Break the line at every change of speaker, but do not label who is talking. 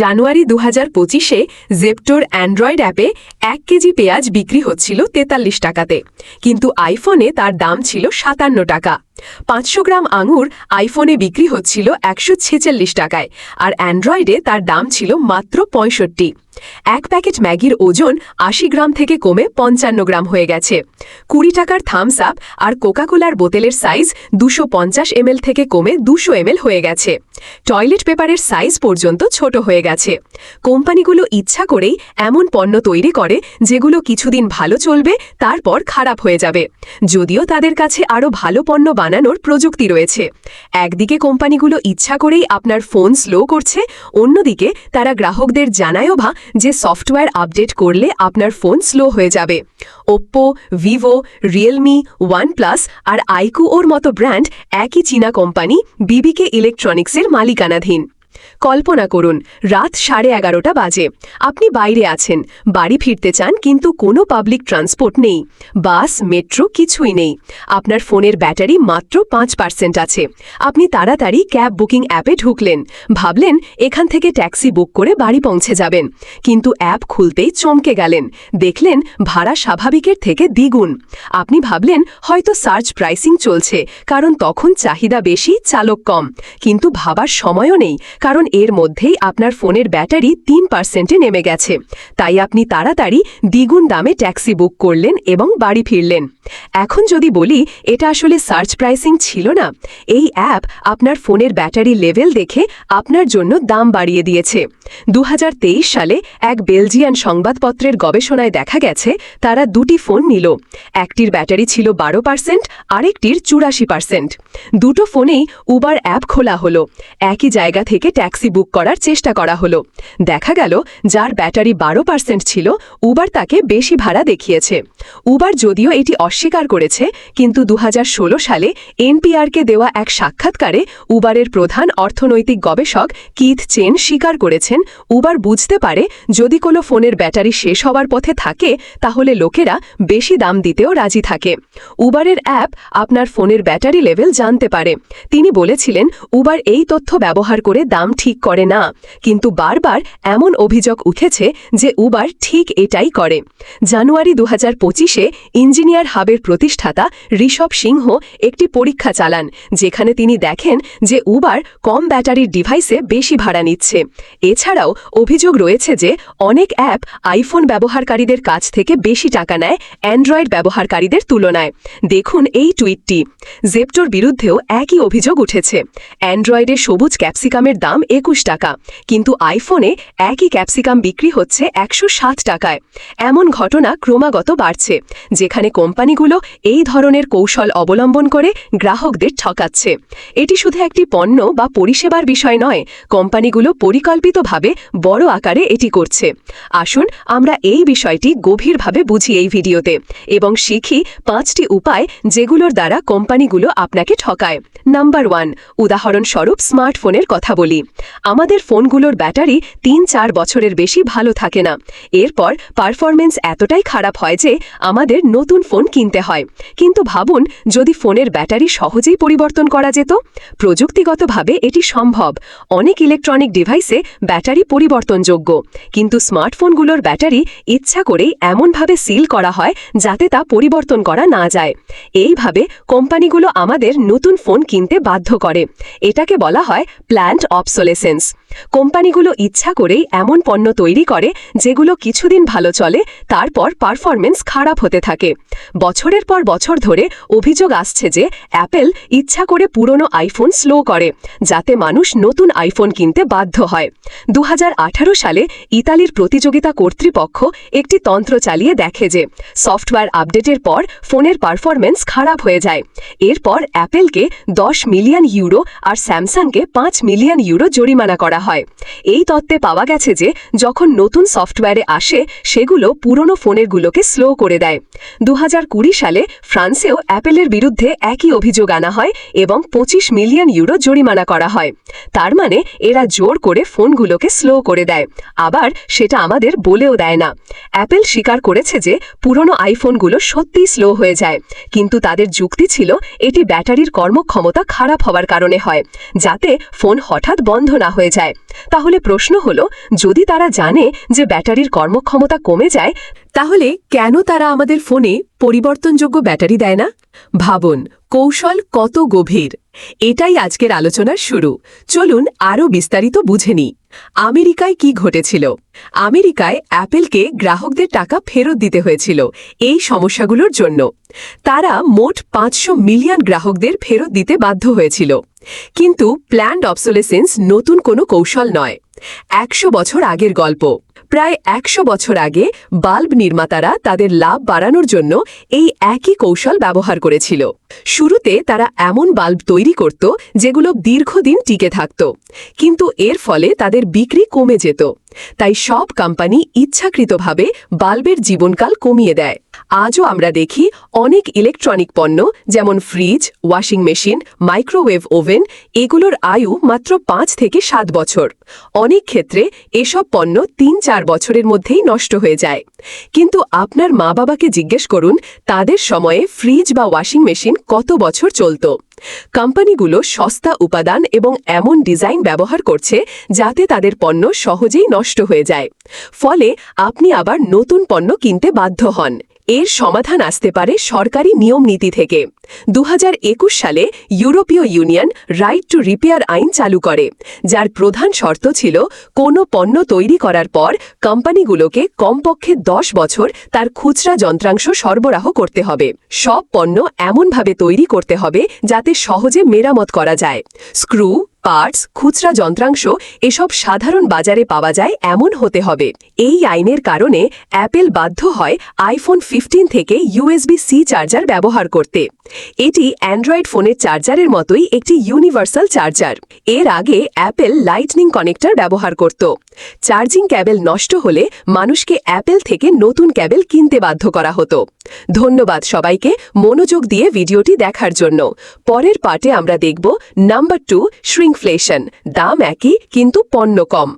জানুয়ারি দু হাজার পঁচিশে জেপটোর অ্যান্ড্রয়েড অ্যাপে এক কেজি পেঁয়াজ বিক্রি হচ্ছিল তেতাল্লিশ টাকাতে। কিন্তু আইফোনে তার দাম ছিল সাতান্ন টাকা। পাঁচশো গ্রাম আঙুর আইফোনে বিক্রি হচ্ছিল একশো ছেচল্লিশ টাকায়, আর অ্যান্ড্রয়েডে তার দাম ছিল মাত্র পঁয়ষট্টি। এক প্যাকেট ম্যাগির ওজন আশি গ্রাম থেকে কমে পঞ্চান্ন গ্রাম হয়ে গেছে। কুড়ি টাকার থামস আপ আর কোকাকোলার বোতলের সাইজ দুশো পঞ্চাশ এমএল থেকে কমে দুশো এমএল হয়ে গেছে। টয়লেট পেপারের সাইজ পর্যন্ত ছোট হয়ে গেছে। কোম্পানিগুলো ইচ্ছা করেই এমন পণ্য তৈরি করে যেগুলো কিছুদিন ভালো চলবে, তারপর খারাপ হয়ে যাবে। যদিও তাদের কাছে আরও ভালো পণ্য বানানোর প্রযুক্তি রয়েছে। একদিকে কোম্পানিগুলো ইচ্ছা করেই আপনার ফোন স্লো করছে, অন্যদিকে তারা গ্রাহকদের জানায়ও ভা যে সফটওয়্যার আপডেট করলে আপনার ফোন স্লো হয়ে যাবে। ওপ্পো ভিভো রিয়েলমি ওয়ানপ্লাস আর আইকুওর মতো ব্র্যান্ড একই চীনা কোম্পানি, বিবিকে ইলেকট্রনিক্সের মালিকানাধীন। কল্পনা করুন, রাত সাড়ে এগারোটা বাজে। আপনি বাইরে আছেন, বাড়ি ফিরতে চান কিন্তু কোনো পাবলিক ট্রান্সপোর্ট নেই, বাস মেট্রো কিছুই নেই। আপনার ফোনের ব্যাটারি মাত্র পাঁচ পার্সেন্ট আছে। আপনি তাড়াতাড়ি ক্যাব বুকিং অ্যাপে ঢুকলেন, ভাবলেন এখান থেকে ট্যাক্সি বুক করে বাড়ি পৌঁছে যাবেন, কিন্তু অ্যাপ খুলতেই চমকে গেলেন, দেখলেন ভাড়া স্বাভাবিকের থেকে দ্বিগুণ। আপনি ভাবলেন হয়তো সার্চ প্রাইসিং চলছে, কারণ তখন চাহিদা বেশি, চালক কম, কিন্তু ভাবার সময়ও নেই কারণ এর মধ্যেই আপনার ফোনের ব্যাটারি তিন পার্সেন্টে নেমে গেছে। তাই আপনি তাড়াতাড়ি দ্বিগুণ দামে ট্যাক্সি বুক করলেন এবং বাড়ি ফিরলেন। এখন যদি বলি, এটা আসলে সার্চ প্রাইসিং ছিল না। এই অ্যাপ আপনার ফোনের ব্যাটারি লেভেল দেখে আপনার জন্য দাম বাড়িয়ে দিয়েছে। দু হাজার তেইশ সালে এক বেলজিয়ান সংবাদপত্রের গবেষণায় দেখা গেছে, তারা দুটি ফোন নিল। একটির ব্যাটারি ছিল বারো পার্সেন্ট, আরেকটির চুরাশি পার্সেন্ট। দুটো ফোনেই উবার অ্যাপ খোলা হলো। একই জায়গা থেকে ট্যাক্সি বুক করার চেষ্টা করা হলো। দেখা গেল, যার ব্যাটারি বারো পার্সেন্ট ছিল, উবার তাকে বেশি ভাড়া দেখিয়েছে। উবার যদিও এটি অস্বীকার করেছে, কিন্তু দু হাজার ষোলো সালে এনপিআরকে দেওয়া এক সাক্ষাৎকারে উবারের প্রধান অর্থনৈতিক গবেষক কিথ চেন স্বীকার করেছেন, উবার বুঝতে পারে যদি কোনো ফোনের ব্যাটারি শেষ হওয়ার পথে থাকে, তাহলে লোকেরা বেশি দাম দিতেও রাজি থাকে। উবারের অ্যাপ আপনার ফোনের ব্যাটারি লেভেল জানতে পারে। তিনি বলেছিলেন, উবার এই তথ্য ব্যবহার করে দাম ঠিক করে না। কিন্তু বারবার এমন অভিযোগ উঠেছে যে উবার ঠিক এটাই করে। জানুয়ারি দু হাজার পঁচিশে ইঞ্জিনিয়ার হাবের প্রতিষ্ঠাতা ঋষভ সিংহ একটি পরীক্ষা চালান, যেখানে তিনি দেখেন যে উবার কম ব্যাটারির ডিভাইসে বেশি ভাড়া নিচ্ছে। এছাড়াও অভিযোগ রয়েছে যে অনেক অ্যাপ আইফোন ব্যবহারকারীদের কাছ থেকে বেশি টাকা নেয় অ্যান্ড্রয়েড ব্যবহারকারীদের তুলনায়। দেখুন এই টুইটটি। জেপটোর বিরুদ্ধেও একই অভিযোগ উঠেছে। অ্যান্ড্রয়েডে সবুজ ক্যাপসিকামের দাম একুশ টাকা। কিন্তু আইফোনে একই ক্যাপসিকাম বিক্রি হচ্ছে একশো সাত টাকায়। এমন ঘটনা ক্রমাগত বাড়ছে, যেখানে কোম্পানিগুলো এই ধরনের কৌশল অবলম্বন করে গ্রাহকদের ঠকাচ্ছে। এটি শুধু একটি পণ্য বা পরিষেবার বিষয় নয়, কোম্পানিগুলো পরিকল্পিতভাবে বড় আকারে এটি করছে। আসুন আমরা এই বিষয়টি গভীরভাবে বুঝি এই ভিডিওতে এবং শিখি পাঁচটি উপায় যেগুলোর দ্বারা কোম্পানিগুলো আপনাকে ঠকায়। নাম্বার ওয়ান, উদাহরণস্বরূপ স্মার্টফোনের কথা বলি। আমাদের ফোনগুলোর ব্যাটারি তিন চার বছরের বেশি ভালো থাকে না। এরপর পারফরমেন্স এতটাই খারাপ হয় যে আমাদের নতুন ফোন কিনতে হয়। কিন্তু ভাবুন, যদি ফোনের ব্যাটারি সহজেই পরিবর্তন করা যেত? প্রযুক্তিগতভাবে এটি সম্ভব। অনেক ইলেকট্রনিক ডিভাইসে ব্যাটারি পরিবর্তনযোগ্য। কিন্তু স্মার্টফোনগুলোর ব্যাটারি ইচ্ছা করেই এমনভাবে সিল করা হয় যাতে তা পরিবর্তন করা না যায়। এইভাবে কোম্পানিগুলো আমাদের নতুন ফোন কিনতে বাধ্য করে। এটাকে বলা হয় প্ল্যান্ট অবসোলেসেন্স কোম্পানিগুলো ইচ্ছা করেই এমন পণ্য তৈরি করে, যেগুলো কিছুদিন ভালো চলে, তারপর পারফরমেন্স খারাপ হতে থাকে। বছরের পর বছর ধরে অভিযোগ আসছে যে, অ্যাপেল ইচ্ছা করে পুরনো আইফোন স্লো করে, যাতে মানুষ নতুন আইফোন কিনতে বাধ্য হয়। দু হাজার আঠারো সালে ইতালির প্রতিযোগিতা কর্তৃপক্ষ একটি তন্ত্র চালিয়ে দেখে যে, সফটওয়্যার আপডেটের পর ফোনের পারফরমেন্স খারাপ হয়ে যায়। এরপর অ্যাপেলকে দশ মিলিয়ন ইউরো আর স্যামসাংকে পাঁচ মিলিয়ন ইউরো জরিমানা করা হয়। এই তত্ত্বে পাওয়া গেছে যে, যখন নতুন সফটওয়্যারে আসে, সেগুলো পুরনো ফোনেরগুলোকে স্লো করে দেয়। দু হাজার কুড়ি সালে ফ্রান্সেও অ্যাপেলের বিরুদ্ধে একই অভিযোগ আনা হয় এবং পঁচিশ মিলিয়ন ইউরো জরিমানা করা হয়। তার মানে এরা জোর করে ফোনগুলোকে স্লো করে দেয়। আবার সেটা আমাদের বলেও দেয় না। অ্যাপেল স্বীকার করেছে যে, পুরনো আইফোনগুলো সত্যিই স্লো হয়ে যায়। কিন্তু তাদের যুক্তি ছিল, এটি ব্যাটারির কর্মক্ষমতা খারাপ হওয়ার কারণে হয়, যাতে ফোন হঠাৎ বন্ধ না হয়ে যায়। তাহলে প্রশ্ন হলো, যদি তারা জানে যে ব্যাটারির কর্মক্ষমতা কমে যায়, তাহলে কেন তারা আমাদের ফোনে পরিবর্তনযোগ্য ব্যাটারি দেয় না? ভাবুন, কৌশল কত গভীর। এটাই আজকের আলোচনার শুরু। চলুন আরও বিস্তারিত বুঝে নিই। আমেরিকায় কি ঘটেছিল? আমেরিকায় অ্যাপেলকে গ্রাহকদের টাকা ফেরত দিতে হয়েছিল এই সমস্যাগুলোর জন্য। তারা মোট পাঁচশো মিলিয়ন গ্রাহকদের ফেরত দিতে বাধ্য হয়েছিল। কিন্তু প্ল্যান্ড অবসোলেসেন্স নতুন কোনো কৌশল নয়। একশো বছর আগের গল্প। প্রায় একশো বছর আগে বাল্ব নির্মাতারা তাদের লাভ বাড়ানোর জন্য এই একই কৌশল ব্যবহার করেছিল। শুরুতে তারা এমন বাল্ব তৈরি করত যেগুলো দীর্ঘদিন টিকে থাকত। কিন্তু এর ফলে তাদের বিক্রি কমে যেত। তাই সব কোম্পানি ইচ্ছাকৃতভাবে বাল্বের জীবনকাল কমিয়ে দেয়। আজও আমরা দেখি অনেক ইলেকট্রনিক পণ্য, যেমন fridge washing machine microwave oven এগুলোর আয়ু মাত্র পাঁচ থেকে সাত বছর। অনেক ক্ষেত্রে এসব পণ্য তিন চার বছরের মধ্যেই নষ্ট হয়ে যায়। কিন্তু আপনার মা বাবাকে জিজ্ঞেস করুন, তাদের সময়ে ফ্রিজ বা ওয়াশিং মেশিন কত বছর চলত? কোম্পানিগুলো সস্তা উপাদান এবং এমন ডিজাইন ব্যবহার করছে যাতে তাদের পণ্য সহজেই নষ্ট হয়ে যায়। ফলে আপনি আবার নতুন পণ্য কিনতে বাধ্য হন। এর সমাধান আসতে পারে সরকারি নিয়ম নীতি থেকে। দু হাজার একুশ সালে ইউরোপীয় ইউনিয়ন রাইট টু রিপেয়ার আইন চালু করে, যার প্রধান শর্ত ছিল কোনো পণ্য তৈরি করার পর কোম্পানিগুলোকে কমপক্ষে দশ বছর তার খুচরা যন্ত্রাংশ সরবরাহ করতে হবে। সব পণ্য এমনভাবে তৈরি করতে হবে যাতে সহজে মেরামত করা যায়। স্ক্রু, পার্টস, খুচরা যন্ত্রাংশ এসব সাধারণ বাজারে পাওয়া যায় এমন হতে হবে। এই আইনের কারণে অ্যাপেল বাধ্য হয় আইফোন ফিফটিন থেকে ইউএসবি সি চার্জার ব্যবহার করতে। এটি অ্যান্ড্রয়েড ফোনের চার্জারের মতোই একটি ইউনিভার্সাল চার্জার এর আগে অ্যাপেল লাইটনিং কানেক্টর ব্যবহার করত। চার্জিং ক্যাবেল নষ্ট হলে মানুষকে অ্যাপেল থেকে নতুন ক্যাবেল কিনতে বাধ্য করা হতো। ধন্যবাদ সবাইকে মনোযোগ দিয়ে ভিডিওটি দেখার জন্য। পরের পার্টে আমরা দেখব নাম্বার টু শ্রিংফ্লেশন দাম একই, কিন্তু পণ্য কম।